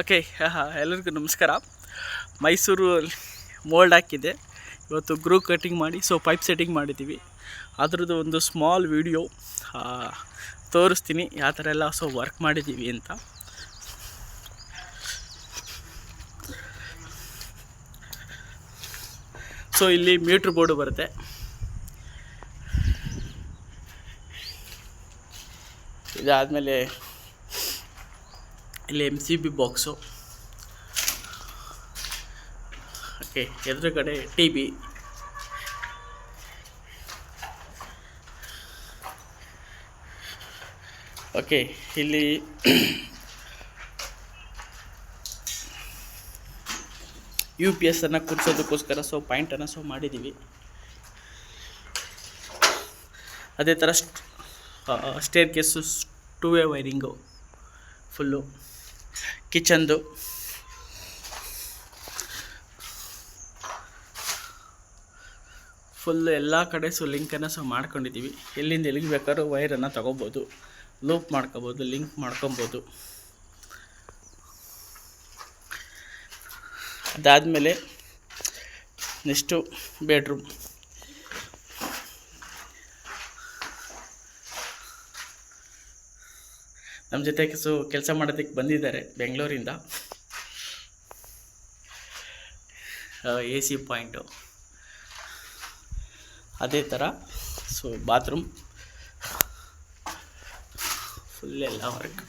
Okay ಎಲ್ಲರಿಗೂ ನಮಸ್ಕಾರ. Mysuru mould ಹಾಕಿದೆ. ಇವತ್ತು ಗ್ರೂ ಕಟ್ಟಿಂಗ್ ಮಾಡಿ ಸೊ ಪೈಪ್ ಸೆಟ್ಟಿಂಗ್ ಮಾಡಿದ್ದೀವಿ. ಅದರದ್ದು ಒಂದು ಸ್ಮಾಲ್ ವಿಡಿಯೋ ತೋರಿಸ್ತೀನಿ ಯಾವ ಥರ ಎಲ್ಲ ಸೊ ವರ್ಕ್ ಮಾಡಿದ್ದೀವಿ ಅಂತ. ಸೊ ಇಲ್ಲಿ ಮೀಟ್ರ್ ಬೋರ್ಡು ಬರುತ್ತೆ. ಇದಾದಮೇಲೆ ಇಲ್ಲಿ M C B box okay ಎದುರುಗಡೆ ಟಿ ಬಿ ಓಕೆ ಇಲ್ಲಿ ಯು ಪಿ ಎಸ್ ಅನ್ನು ಕೂರಿಸೋದಕ್ಕೋಸ್ಕರ ಸೊ ಪಾಯಿಂಟನ್ನು ಸೊ ಮಾಡಿದ್ದೀವಿ ಅದೇ ಥರ staircase two way wiring full ಕಿಚನ್ದು. Full ಎಲ್ಲ ಕಡೆ ಸೊ ಲಿಂಕನ್ನು ಸೊ ಮಾಡ್ಕೊಂಡಿದ್ದೀವಿ ಎಲ್ಲಿಂದ ಎಲ್ಲಿಗೆ ಬೇಕಾದ್ರೂ ವೈರನ್ನು ತಗೋಬೋದು. ಲೂಪ್ ಮಾಡ್ಕೋಬೋದು ಲಿಂಕ್ ಮಾಡ್ಕೊಬೋದು. ಅದಾದಮೇಲೆ ನೆಕ್ಸ್ಟು ಬೆಡ್ರೂಮ್ ನಮ್ಮ ಜೊತೆ ಸೊ ಕೆಲಸ ಮಾಡೋದಕ್ಕೆ ಬಂದಿದ್ದಾರೆ ಬೆಂಗಳೂರಿಂದ. ಎ ಸಿ ಪಾಯಿಂಟು ಅದೇ ಥರ ಸೊ ಬಾತ್ರೂಮ್ ಫುಲ್ ಎಲ್ಲ ವರ್ಕ್